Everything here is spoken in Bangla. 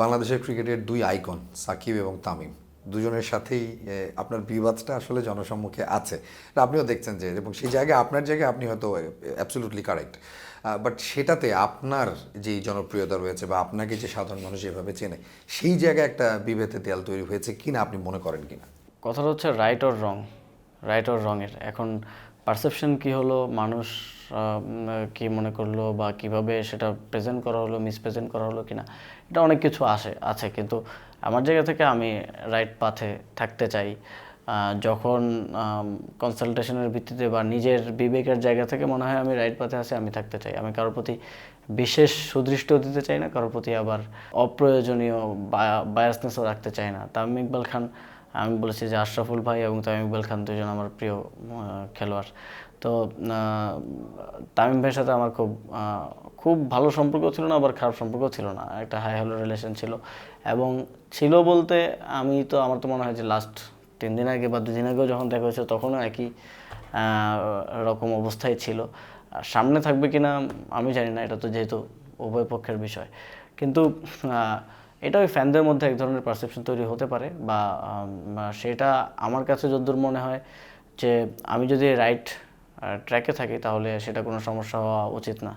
বাংলাদেশের ক্রিকেটের দুই আইকন, সাকিব এবং তামিম। দুজনের সাথেই আপনার বিবাদটা আসলে জনসম্মুখে আছে। আপনিও দেখছেন যে, এবং সেই জায়গায়, আপনার জায়গায় আপনি হয়তো অ্যাবসলিউটলি কারেক্ট বাট সেটাতে আপনার যে জনপ্রিয়তা রয়েছে বা আপনাকে যে সাধারণ মানুষ এভাবে চেনে, সেই জায়গায় একটা বিভেদের দেয়াল তৈরি হয়েছে কিনা আপনি মনে করেন কিনা? কথাটা হচ্ছে right or wrong right or রঙের এখন পারসেপশন কি হলো, মানুষ কি মনে করল বা কীভাবে সেটা প্রেজেন্ট করা হলো মিসপ্রেজেন্ট করা হলো কিনা, এটা অনেক কিছু আসে, আছে। কিন্তু আমার জায়গা থেকে আমি রাইট পাথে থাকতে চাই। যখন কনসালটেশনের ভিত্তিতে বা নিজের বিবেকের জায়গা থেকে মনে হয় আমি রাইট পাথে আছি, আমি থাকতে চাই। আমি কারোর প্রতি বিশেষ সুদৃষ্ট দিতে চাই না, কারোর প্রতি আবার অপ্রয়োজনীয় বায়াসনেসও রাখতে চাই না। তামিম ইকবাল খান আমি বলেছি যে আশরাফুল ভাই এবং তামিম ইকবাল খান দুজন আমার প্রিয় খেলোয়াড়। তো তামিম ভাইয়ের সাথে আমার খুব খুব ভালো সম্পর্ক ছিল না, আবার খারাপ সম্পর্ক ছিল না। একটা হাই হ্যালো রিলেশন ছিল। এবং ছিল বলতে আমি তো, আমার তো মনে হয় যে লাস্ট তিন দিন আগে বা দুদিন আগেও যখন দেখা হয়েছে তখনও একই রকম অবস্থায় ছিল। সামনে থাকবে কিনা আমি জানি না, এটা তো যেহেতু উভয় পক্ষের বিষয়। কিন্তু এটা ওই ফ্যানদের মধ্যে এক ধরনের পারসেপশন তৈরি হতে পারে বা সেটা আমার কাছে যদ্দূর মনে হয় যে আমি যদি রাইট ট্র্যাকে থাকি তাহলে সেটা কোনো সমস্যা হওয়া উচিত না।